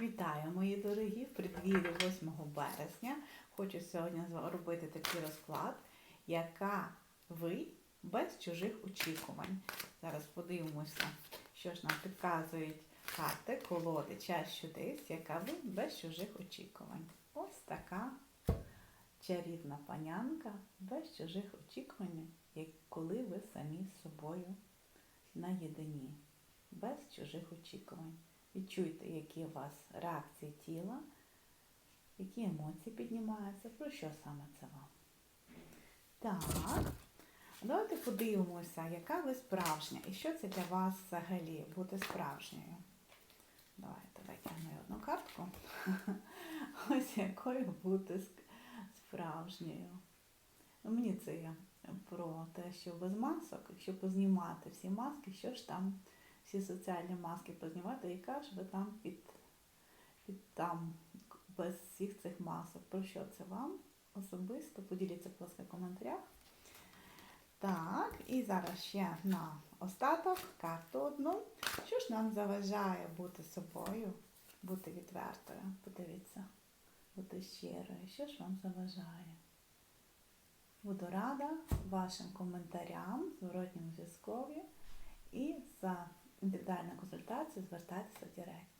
Вітаю, мої дорогі! В преддвір'ї 8 березня хочу сьогодні зробити такий розклад, яка ви без чужих очікувань. Зараз подивимося, що ж нам підказують карти, колоди, час чудес, яка ви без чужих очікувань. Ось така чарівна панянка без чужих очікувань, як коли ви самі з собою наєдині, без чужих очікувань. Відчуйте, які у вас реакції тіла, які емоції піднімаються, про що саме це вам. Так, давайте подивимося, яка ви справжня і що це для вас взагалі бути справжньою. Давайте витягну одну картку. Ось якою бути справжньою. Ну, Мені це про те, що без масок, якщо познімати всі маски, що ж там всі соціальні маски познімати, яка ж ви там під, під там без всіх цих масок. Про що це вам особисто? Поділіться, будь ласка, в коментарях. Так, і зараз ще на остаток карту одну. Що ж нам заважає бути собою, бути відвертою? Подивіться, бути щирою. Що ж вам заважає? Буду рада вашим коментарям, зворотньому зв'язкові і за індивідуальну консультація, звертайтеся в.